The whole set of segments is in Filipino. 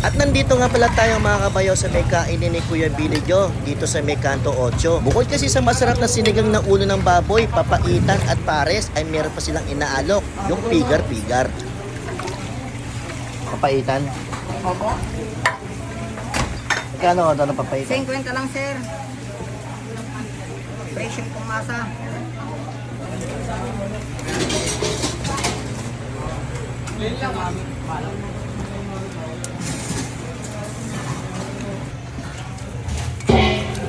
At nandito nga pala tayo mga kabayaw sa may kainin ni Kuya Billy Joe dito sa may kanto 8. Bukod kasi sa masarap na sinigang na ulo ng baboy, papaitan at pares ay meron pa silang inaalok, yung pigar-pigar. Papaitan? Opo. Kano ka ng papaitan? 50 lang, sir. Presyo pong masa.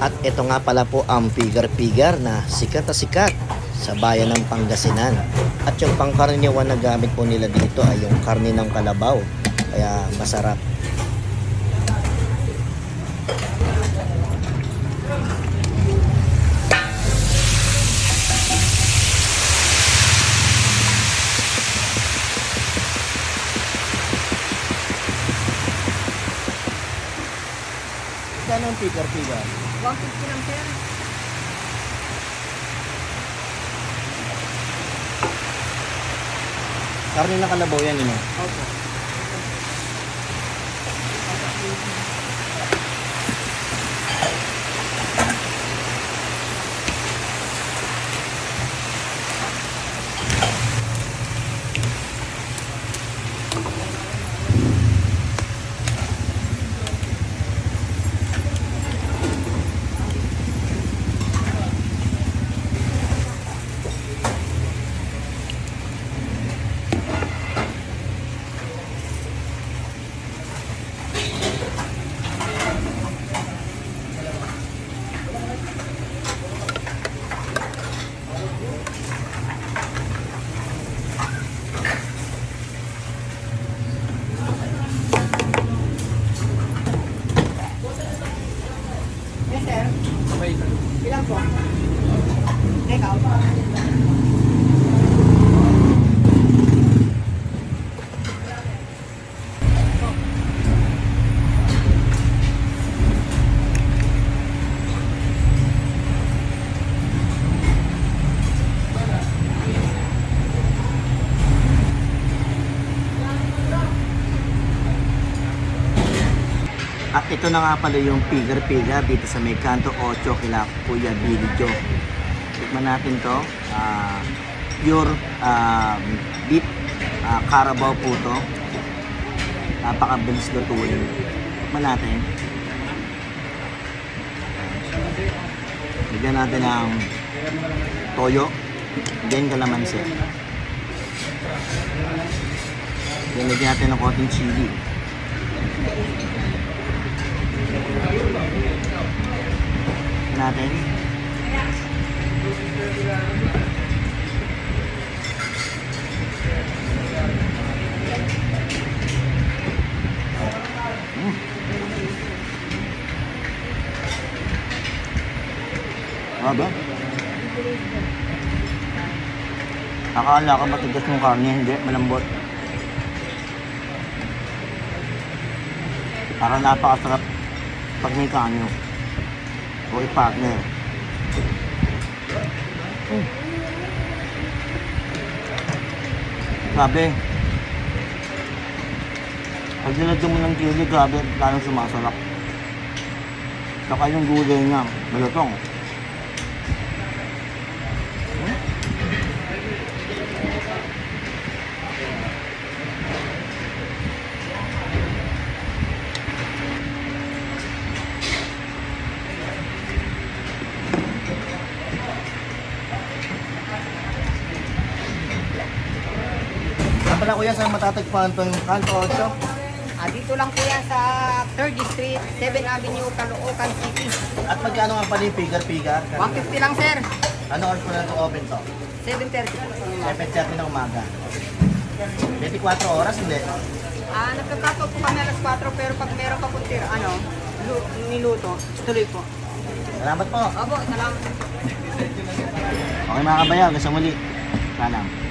At ito nga pala po ang pigar-pigar na sikat na sikat sa bayan ng Pangasinan. At yung pangkaraniwan na gamit po nila dito ay yung karne ng kalabaw. Kaya masarap. Kano ang pigar-pigar? 150 lang, sir. Karne ng kalabaw yan, ano? Opo. Yes, sir. Ilan po? Take At ito na nga pala yung pigar-pigar dito sa may kanto 8 kila Kuya Billy Joe. Tikman natin to. Ah, pure ah, beef ah, Carabao po to. Napakabilis lutuin. Tikman natin. Bigyan natin ng toyo. Then kalamansi. Then lagyan natin ng konting chili. Natin. Mm. Grabe. Akala ka matigas yung karne, hindi, malambot. Para napakasarap pag may kanyo o i-partner. Mm. Grabe. Pag nilagyan mo ng chili, grabe, lalong sumasarap. Saka yung gulay niya, malutong. Pala kuya, saan matatagpuan to yung kanto 8? Ah, dito lang po yan sa 3rd Street, 7 Avenue, Caloocan City. At magkano nga pala yung pigar-pigar? 150 lang, sir. Ano oras pa na ito open to? 7.30. 7.30 ng umaga. 24 oras, hindi. Ah, nagkakato po kami alas 4, pero pag meron pa po tira, ano, lu- niluto, tuloy po. Salamat po. Opo, salamat. Okay mga kabayan, sa muli. Salam.